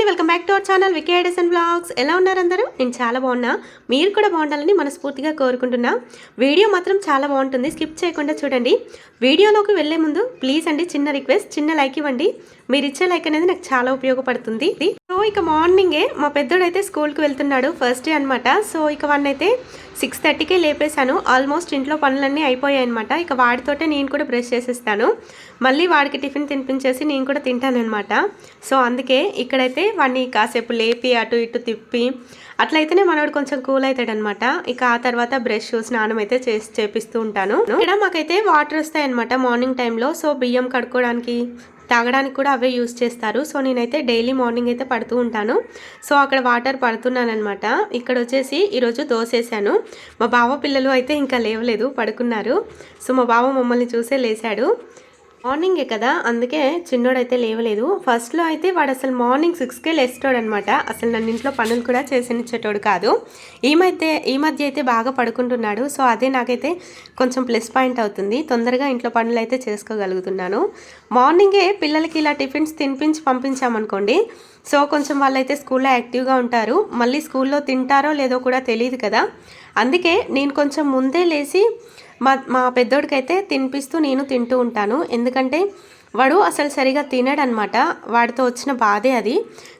అండి welcome back to our channel Vicky Edison blogs ఎలా ఉన్నారు అందరూ? నేను చాలా బాగున్నా. మీరు కూడా బాగుండాలని మనస్ఫూర్తిగా కోరుకుంటున్నా. వీడియో మాత్రం చాలా బాగుంటుంది. స్కిప్ చేయకుండా చూడండి. వీడియోలోకి వెళ్ళే ముందు ప్లీజ్ అండి చిన్న రిక్వెస్ట్ చిన్న లైక్ ఇవ్వండి. మీరు ఇచ్చే లైక్ అనేది నాకు చాలా ఉపయోగపడుతుంది. సో ఇక మార్నింగే మా పెద్దోడైతే స్కూల్కి వెళ్తున్నాడు ఫస్ట్ డే అనమాట సో ఇక వన్ అయితే సిక్స్ థర్టీకే లేపేశాను. ఆల్మోస్ట్ ఇంట్లో పనులన్నీ అయిపోయాయి అనమాట ఇక వాడితోటే నేను కూడా బ్రష్ చేసేస్తాను. మళ్ళీ వాడికి టిఫిన్ తినిపించేసి నేను కూడా తింటానమాట సో అందుకే ఇక్కడైతే వాడిని కాసేపు లేపి అటు ఇటు తిప్పి అట్లయితేనే మనవాడు కొంచెం కూల్ అవుతాడు అనమాట ఇక ఆ తర్వాత బ్రష్ స్నానం అయితే చేసి చేపిస్తూ ఉంటాను. ఇక్కడ మాకైతే వాటర్ వస్తాయి అనమాట మార్నింగ్ టైంలో. సో బియ్యం కడుక్కోవడానికి తాగడానికి కూడా అవే యూస్ చేస్తారు. సో నేనైతే డైలీ మార్నింగ్ అయితే పడుతూ ఉంటాను. సో అక్కడ వాటర్ పడుతున్నాను అనమాట ఇక్కడ వచ్చేసి ఈరోజు దోశ వేసాను మా బావ పిల్లలు అయితే ఇంకా లేవలేదు పడుకున్నారు. సో మా బావ మమ్మల్ని చూసే లేశాడు మార్నింగే కదా అందుకే చిన్నోడైతే లేవలేదు. ఫస్ట్లో అయితే వాడు అసలు మార్నింగ్ సిక్స్కే లేస్తాడు అనమాట అసలు నన్ను ఇంట్లో పనులు కూడా చేసినిచ్చేటోడు కాదు. ఈ మధ్య ఈ మధ్య అయితే బాగా పడుకుంటున్నాడు. సో అదే నాకైతే కొంచెం ప్లస్ పాయింట్ అవుతుంది. తొందరగా ఇంట్లో పనులు అయితే చేసుకోగలుగుతున్నాను. మార్నింగే పిల్లలకి ఇలా టిఫిన్స్ తినిపించి పంపించామనుకోండి సో కొంచెం వాళ్ళైతే స్కూల్లో యాక్టివ్గా ఉంటారు. మళ్ళీ స్కూల్లో తింటారో లేదో కూడా తెలియదు కదా. అందుకే నేను కొంచెం ముందే లేచి మా మా పెద్దోడికైతే తినిపిస్తూ నేను తింటూ ఉంటాను. ఎందుకంటే వాడు అసలు సరిగా తినడనమాట. వాడితో వచ్చిన బాధే అది.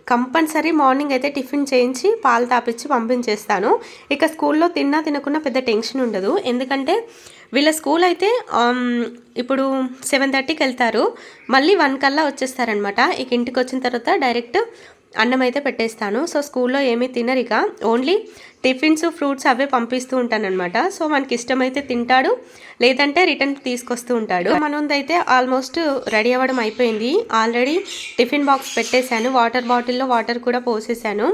కంపల్సరీ మార్నింగ్ అయితే టిఫిన్ చేయించి పాలు తాపించి పంపించేస్తాను. ఇక స్కూల్లో తిన్నా తినకున్నా పెద్ద టెన్షన్ ఉండదు. ఎందుకంటే వీళ్ళ స్కూల్ అయితే ఇప్పుడు సెవెన్ థర్టీకి వెళ్తారు. మళ్ళీ వన్ కల్లా వచ్చేస్తారనమాట. ఇక ఇంటికి వచ్చిన తర్వాత డైరెక్ట్ అన్నం అయితే పెట్టేస్తాను. సో స్కూల్లో ఏమీ తినరు ఇక. ఓన్లీ టిఫిన్స్ ఫ్రూట్స్ అవే పంపిస్తూ ఉంటానన్నమాట. సో మనకి ఇష్టమైతే తింటాడు లేదంటే రిటర్న్ తీసుకొస్తూ ఉంటాడు. మనదైతే ఆల్మోస్ట్ రెడీ అవ్వడం అయిపోయింది. ఆల్రెడీ టిఫిన్ బాక్స్ పెట్టేశాను. వాటర్ బాటిల్లో వాటర్ కూడా పోసేసాను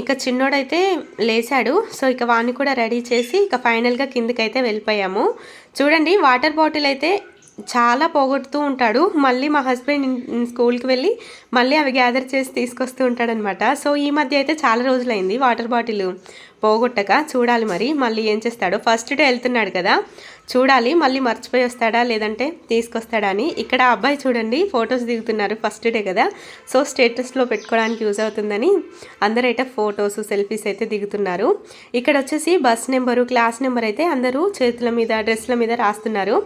ఇక చిన్నోడైతే లేచాడు సో ఇక వాడిని కూడా రెడీ చేసి ఇక ఫైనల్గా కిందకైతే వెళ్ళిపోయాము. చూడండి వాటర్ బాటిల్ అయితే చాలా పోగొడుతూ ఉంటాడు. మళ్ళీ మా హస్బెండ్ స్కూల్కి వెళ్ళి మళ్ళీ అవి గ్యాదర్ చేసి తీసుకొస్తూ ఉంటాడనమాట సో ఈ మధ్య అయితే చాలా రోజులైంది వాటర్ బాటిల్. పోగొట్టక చూడాలి మరి. మళ్ళీ ఏం చేస్తాడో ఫస్ట్ డే వెళ్తున్నాడు కదా చూడాలి. మళ్ళీ మర్చిపోయి వస్తాడా లేదంటే తీసుకొస్తాడా అని. ఇక్కడ అబ్బాయి చూడండి ఫొటోస్ దిగుతున్నారు ఫస్ట్ డే కదా. సో స్టేటస్లో పెట్టుకోవడానికి యూజ్ అవుతుందని అందరైతే ఫొటోస్ సెల్ఫీస్ అయితే దిగుతున్నారు. ఇక్కడ వచ్చేసి బస్ నెంబరు క్లాస్ నెంబర్ అయితే అందరూ చేతుల మీద డ్రెస్ల మీద రాస్తున్నారు.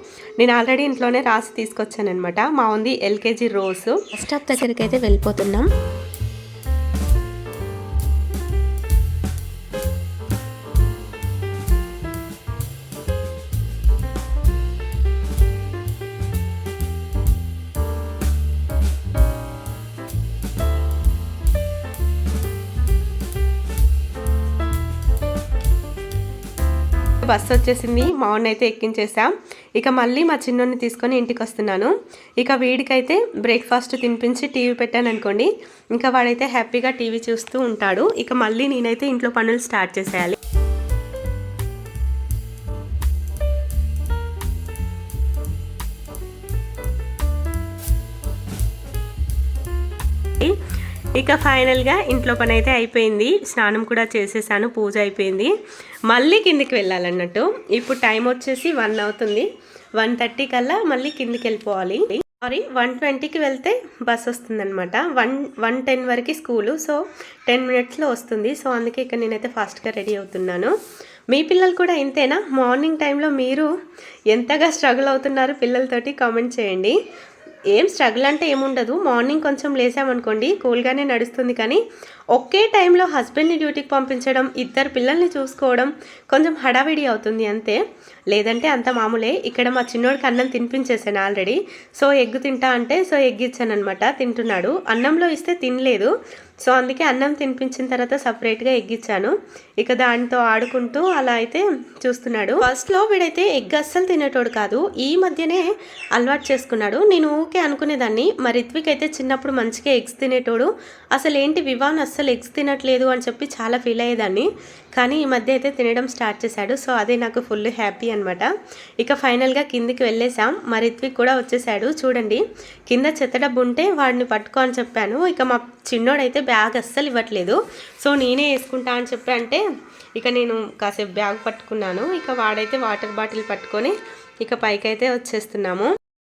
నేను ఆల్రెడీ ఇంట్లోనే రాసి తీసుకొచ్చానమాట మా ఉంది ఎల్కేజీ రోస్ బస్ స్టాప్ దగ్గరికి అయితే వెళ్ళిపోతున్నాం. బస్సు వచ్చేసింది. మా అయితే ఎక్కించేసాం. ఇక మళ్ళీ మా చిన్నోడిని తీసుకొని ఇంటికి వస్తున్నాను ఇక వీడికైతే బ్రేక్ఫాస్ట్ తినిపించి టీవీ పెట్టాను అనుకోండి ఇంకా వాడైతే హ్యాపీగా టీవీ చూస్తూ ఉంటాడు. ఇక మళ్ళీ నేనైతే ఇంట్లో పనులు స్టార్ట్ చేసేయాలి. ఇక ఫైనల్గా ఇంట్లో పని అయితే అయిపోయింది. స్నానం కూడా చేసేసాను పూజ అయిపోయింది. మళ్ళీ కిందికి వెళ్ళాలన్నట్టు. ఇప్పుడు టైం వచ్చేసి వన్ అవుతుంది. వన్ థర్టీ కల్లా మళ్ళీ కిందికి వెళ్ళిపోవాలి. సారీ వన్ ట్వంటీకి వెళ్తే బస్ వస్తుందనమాట వన్ వన్ టెన్ వరకు స్కూలు సో టెన్ మినిట్స్లో వస్తుంది. సో అందుకే ఇక్కడ నేనైతే ఫాస్ట్గా రెడీ అవుతున్నాను. మీ పిల్లలు కూడా ఇంతేనా? మార్నింగ్ టైంలో మీరు ఎంతగా స్ట్రగుల్ అవుతున్నారు పిల్లలతోటి కామెంట్ చేయండి. ఏం స్ట్రగుల్ అంటే ఏముండదు మార్నింగ్ కొంచెం లేసామనుకోండి కూల్గానే నడుస్తుంది కానీ ఒకే టైంలో హస్బెండ్ని డ్యూటీకి పంపించడం ఇద్దరు పిల్లల్ని చూసుకోవడం కొంచెం హడావిడి అవుతుంది అంతే. లేదంటే అంత మామూలే. ఇక్కడ మా చిన్నోడికి అన్నం తినిపించేసాను ఆల్రెడీ సో ఎగ్ తింటా అంటే సో ఎగ్ ఇచ్చాను అనమాట తింటున్నాడు. అన్నంలో ఇస్తే తినలేదు. సో అందుకే అన్నం తినిపించిన తర్వాత సపరేట్గా ఎగ్ ఇచ్చాను ఇక దానితో ఆడుకుంటూ అలా అయితే చూస్తున్నాడు. ఫస్ట్లో వీడైతే ఎగ్ అస్సలు తినేటోడు కాదు. ఈ మధ్యనే అలవాటు చేసుకున్నాడు. నేను ఓకే అనుకునేదాన్ని. మరి రిత్విక్ అయితే చిన్నప్పుడు మంచిగా ఎగ్స్ తినేటోడు. అసలు ఏంటి వివాన్ అస్సలు ఎగ్స్ తినట్లేదు అని చెప్పి చాలా ఫీల్ అయ్యేదాన్ని. కానీ ఈ మధ్య అయితే తినడం స్టార్ట్ చేశాడు. సో అదే నాకు ఫుల్ హ్యాపీ అనమాట ఇక ఫైనల్గా కిందికి వెళ్ళేసాం మరి రిత్విక్ కూడా వచ్చేసాడు చూడండి కింద చెత్తడబ్బు ఉంటే వాడిని పట్టుకో అని చెప్పాను. ఇక మా చిన్నోడైతే బ్యాగ్ అస్సలు ఇవ్వట్లేదు. సో నేనే వేసుకుంటా అని చెప్పి అంటే ఇక నేను కాసేపు బ్యాగ్ పట్టుకున్నాను. ఇక వాడైతే వాటర్ బాటిల్ పట్టుకొని ఇక పైకైతే వచ్చేస్తున్నాము.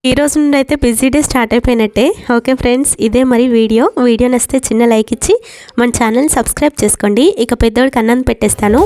ఈ రోజు నుండి అయితే బిజీ డే స్టార్ట్ అయిపోయినట్టే. ఓకే ఫ్రెండ్స్ ఇదే మరి వీడియో. వీడియో నచ్చితే చిన్న లైక్ ఇచ్చి మన ఛానల్ సబ్స్క్రైబ్ చేసుకోండి. ఇక పెద్దోడికి అన్నం పెట్టేస్తాను.